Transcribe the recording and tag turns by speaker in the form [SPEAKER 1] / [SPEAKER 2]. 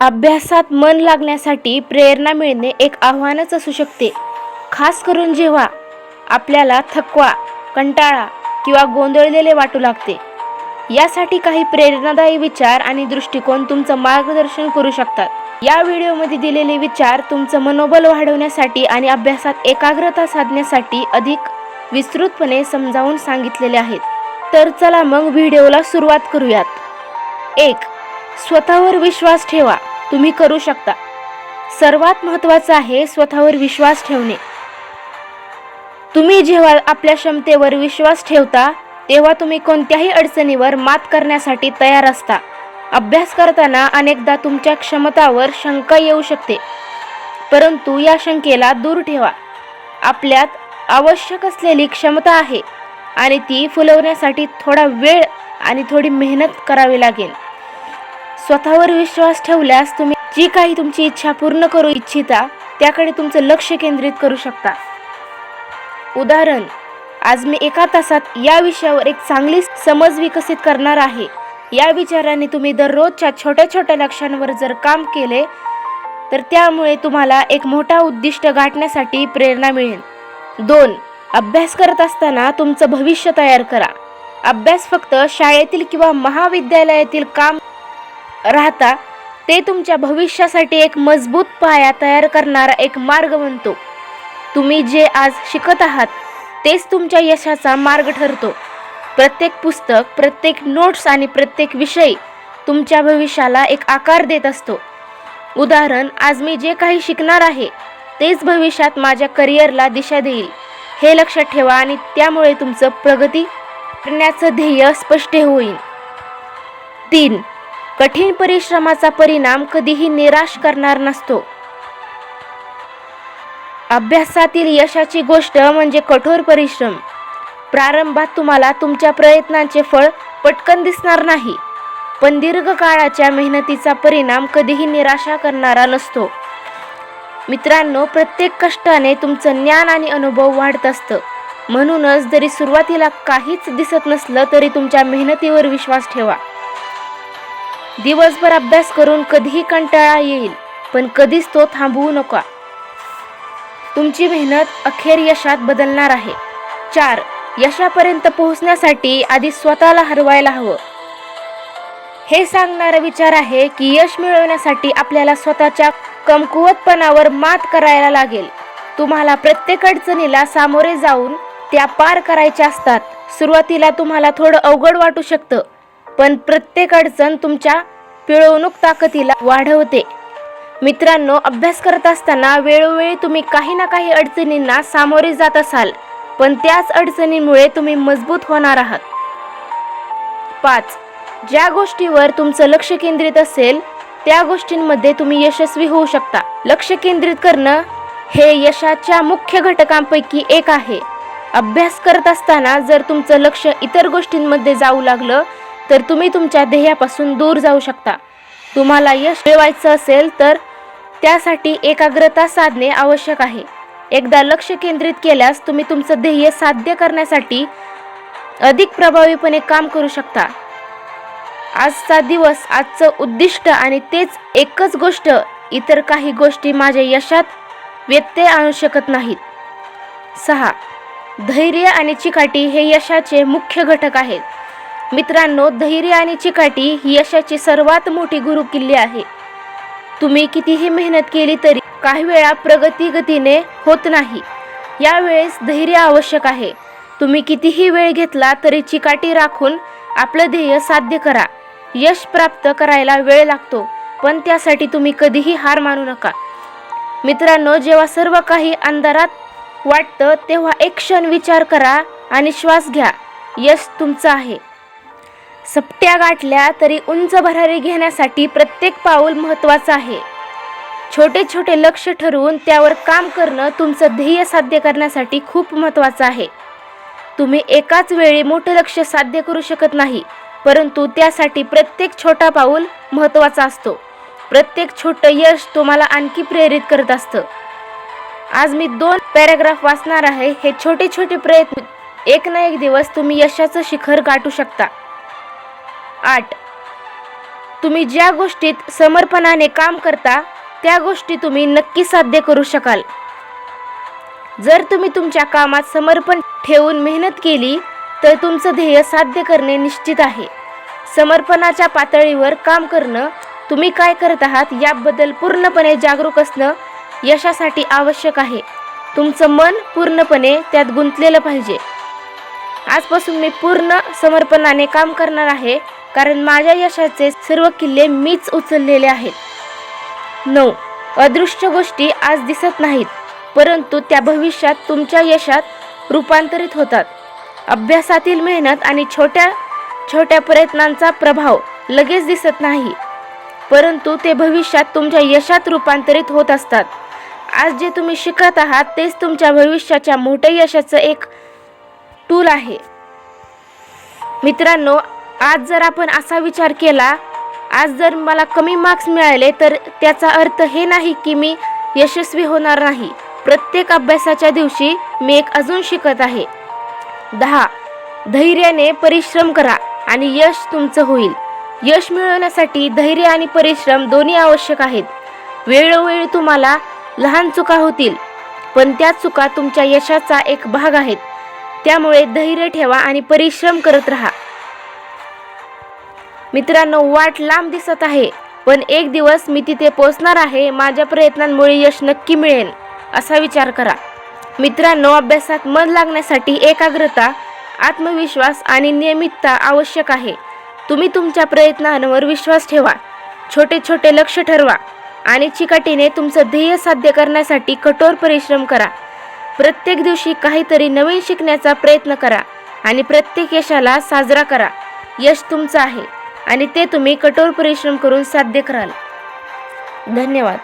[SPEAKER 1] अभ्यासात मन लागण्यासाठी प्रेरणा मिळणे एक आव्हानच असू शकते. खास करून जेव्हा आपल्याला थकवा कंटाळा किंवा गोंधळलेले वाटू लागते. यासाठी काही प्रेरणादायी विचार आणि दृष्टिकोन तुमचं मार्गदर्शन करू शकतात. या व्हिडिओमध्ये दिलेले विचार तुमचं मनोबल वाढवण्यासाठी आणि अभ्यासात एकाग्रता साधण्यासाठी अधिक विस्तृतपणे समजावून सांगितलेले आहेत. तर चला मग व्हिडिओला सुरुवात करूयात. एक स्वतःवर विश्वास ठेवा. तुम्ही करू शकता. सर्वात महत्त्वाचं आहे स्वतःवर विश्वास ठेवणे. तुम्ही जेव्हा आपल्या क्षमतेवर विश्वास ठेवता तेव्हा तुम्ही कोणत्याही अडचणीवर मात करण्यासाठी तयार असता. अभ्यास करताना अनेकदा तुमच्या क्षमतावर शंका येऊ शकते. परंतु या शंकेला दूर ठेवा. आपल्यात आवश्यक असलेली क्षमता आहे आणि ती फुलवण्यासाठी थोडा वेळ आणि थोडी मेहनत करावी लागेल. स्वतःवर विश्वास ठेवल्यास तुम्ही जी काही तुमची इच्छा पूर्ण करू इच्छिता त्याकडे तुमचं लक्ष केंद्रित करू शकता. उदाहरण आज मी एका तासात या विषयावर एक चांगली समज विकसित करणार आहे. या विचाराने तुम्ही दररोजच्या छोट्या छोट्या लक्ष्यांवर जर काम केले तर त्यामुळे तुम्हाला एक मोठा उद्दिष्ट गाठण्यासाठी प्रेरणा मिळेल. दोन अभ्यास करत असताना तुमचं भविष्य तयार करा. अभ्यास फक्त शाळेतील किंवा महाविद्यालयातील काम राहता ते तुमच्या भविष्यासाठी एक मजबूत पाया तयार करणारा एक मार्ग बनतो तुम्ही जे आज शिकत आहात तेच तुमच्या यशाचा मार्ग ठरतो. प्रत्येक पुस्तक प्रत्येक नोट्स आणि प्रत्येक विषय तुमच्या भविष्याला एक आकार देत असतो. उदाहरण आज मी जे काही शिकणार आहे तेच भविष्यात माझ्या करिअरला दिशा देईल. हे लक्षात ठेवा आणि त्यामुळे तुमचं प्रगती करण्याचं ध्येय स्पष्ट होईल. तीन कठीण परिश्रमाचा परिणाम कधीही निराश करणार नसतो. अभ्यासातील यशाची गोष्ट म्हणजे कठोर परिश्रम. प्रारंभात तुम्हाला तुमच्या प्रयत्नांचे फळ पटकन दिसणार नाही. पण दीर्घकाळाच्या मेहनतीचा परिणाम कधीही निराशा करणारा नसतो. मित्रांनो प्रत्येक कष्टाने तुमचं ज्ञान आणि अनुभव वाढत असतं. म्हणूनच जरी सुरुवातीला काहीच दिसत नसलं तरी तुमच्या मेहनतीवर विश्वास ठेवा. दिवसभर अभ्यास करून कधीही कंटाळा येईल पण कधीच तो थांबवू नका. तुमची मेहनत अखेर यशात बदलणार आहे. चार यशापर्यंत पोहोचण्यासाठी आधी स्वतःला हरवायला हवं. हे सांगणारा विचार आहे की यश मिळवण्यासाठी आपल्याला स्वतःच्या कमकुवतपणावर मात करायला लागेल. तुम्हाला प्रत्येक अडचणीला सामोरे जाऊन त्या पार करायच्या असतात. सुरुवातीला तुम्हाला थोडं अवघड वाटू शकतं पण प्रत्येक अडचण तुमच्या पिळवणूक ताकदीला वाढवते. मित्रांनो अभ्यास करत असताना वेळोवेळी तुम्ही काही ना काही अडचणींना सामोरे जात असाल. पण त्याच अडचणींमुळे तुम्ही मजबूत होणार आहात. पाच. ज्या गोष्टीवर तुमचं लक्ष केंद्रित असेल त्या गोष्टींमध्ये तुम्ही यशस्वी होऊ शकता. लक्ष केंद्रित करणं हे यशाच्या मुख्य घटकांपैकी एक आहे. अभ्यास करत असताना जर तुमचं लक्ष इतर गोष्टींमध्ये जाऊ लागलं तर तुम्ही तुमच्या ध्येयापासून दूर जाऊ शकता. तुम्हाला यश मिळवायचं असेल तर त्यासाठी एकाग्रता साधणे आवश्यक आहे. एकदा लक्ष केंद्रित केल्यास तुम्ही तुमचं ध्येय साध्य करण्यासाठी अधिक प्रभावीपणे काम करू शकता. आजचा दिवस आजचं उद्दिष्ट आणि तेच एकच गोष्ट इतर काही गोष्टी माझ्या यशात व्यत्यय आणू शकत नाहीत. सहा. धैर्य आणि चिकाटी हे यशाचे मुख्य घटक आहेत. मित्रांनो धैर्य आणि चिकाटी ही यशाची सर्वात मोठी गुरुकिल्ली आहे. तुम्ही कितीही मेहनत केली तरी काही वेळा प्रगती गतीने होत नाही. यावेळेस धैर्य आवश्यक आहे. तुम्ही कितीही वेळ घेतला तरी चिकाटी राखून आपलं ध्येय साध्य करा. यश प्राप्त करायला वेळ लागतो पण त्यासाठी तुम्ही कधीही हार मानू नका. मित्रांनो जेव्हा सर्व काही अंधारात वाटतं तेव्हा एक क्षण विचार करा आणि श्वास घ्या. यश तुमचं आहे. सपट्या गाठल्या तरी उंच भरारी घेण्यासाठी प्रत्येक पाऊल महत्त्वाचं आहे. छोटे छोटे लक्ष ठरवून त्यावर काम करणं तुमचं ध्येय साध्य करण्यासाठी खूप महत्त्वाचं आहे. तुम्ही एकाच वेळी मोठं लक्ष साध्य करू शकत नाही परंतु त्यासाठी प्रत्येक छोटा पाऊल महत्त्वाचा असतो. प्रत्येक छोटं यश तुम्हाला आणखी प्रेरित करत असतं. आज मी दोन पॅराग्राफ वाचणार आहे हे छोटे छोटे प्रयत्न एक ना एक दिवस तुम्ही यशाचं शिखर गाठू शकता. आठ. तुम्ही ज्या गोष्टीत समर्पणाने काम करता त्या गोष्टी तुम्ही नक्की साध्य करू शकाल. जर तुम्ही तुमच्या कामात समर्पण ठेवून मेहनत केली तर तुमचं ध्येय साध्य करणे निश्चित आहे. समर्पणाच्या पातळीवर काम करणं तुम्ही काय करत आहात याबद्दल पूर्णपणे जागरूक असणं यशासाठी आवश्यक आहे. तुमचं मन पूर्णपणे त्यात गुंतलेलं पाहिजे. आजपासून मी पूर्ण समर्पणाने काम करणार आहे. कारण माझ्या यशाचे सर्व किल्ले मीच उचललेले आहेत. नऊ. अदृश्य गोष्टी आज दिसत नाहीत परंतु त्या भविष्यात तुमच्या यशात रूपांतरित होतात. अभ्यासातील मेहनत आणि छोट्या छोट्या प्रयत्नांचा प्रभाव लगेच दिसत नाही परंतु ते भविष्यात तुमच्या यशात रूपांतरित होत असतात. आज जे तुम्ही शिकत आहात तेच तुमच्या भविष्याच्या मोठ्या यशाचं एक टूल आहे. मित्रांनो आज जर आपण असा विचार केला आज जर मला कमी मार्क्स मिळाले तर त्याचा अर्थ हे नाही की मी यशस्वी होणार नाही. प्रत्येक अभ्यासाच्या दिवशी मी एक अजून शिकत आहे. दहा धैर्याने परिश्रम करा आणि यश तुमचं होईल. यश मिळवण्यासाठी धैर्य आणि परिश्रम दोन्ही आवश्यक आहेत. वेळोवेळी तुम्हाला लहान चुका होतील पण त्या चुका तुमच्या यशाचा एक भाग आहेत. त्यामुळे धैर्य ठेवा आणि परिश्रम करत राहा. मित्रांनो वाट लांब दिसत आहे. पण एक दिवस मी तिथे पोचणार आहे माझ्या प्रयत्नांमुळे यश नक्की मिळेल असा विचार करा. मित्रांनो अभ्यासात मन लागण्यासाठी एकाग्रता आत्मविश्वास आणि नियमितता आवश्यक आहे. तुम्ही तुमच्या प्रयत्नांवर विश्वास ठेवा. छोटे छोटे लक्ष ठरवा आणि चिकाटीने तुमचं ध्येय साध्य करण्यासाठी कठोर परिश्रम करा. प्रत्येक दिवशी काहीतरी नवीन शिकण्याचा प्रयत्न करा आणि प्रत्येक यशाला साजरा करा. यश तुमचं आहे. आणि ते तुम्ही कठोर परिश्रम करून साध्य कराल. धन्यवाद.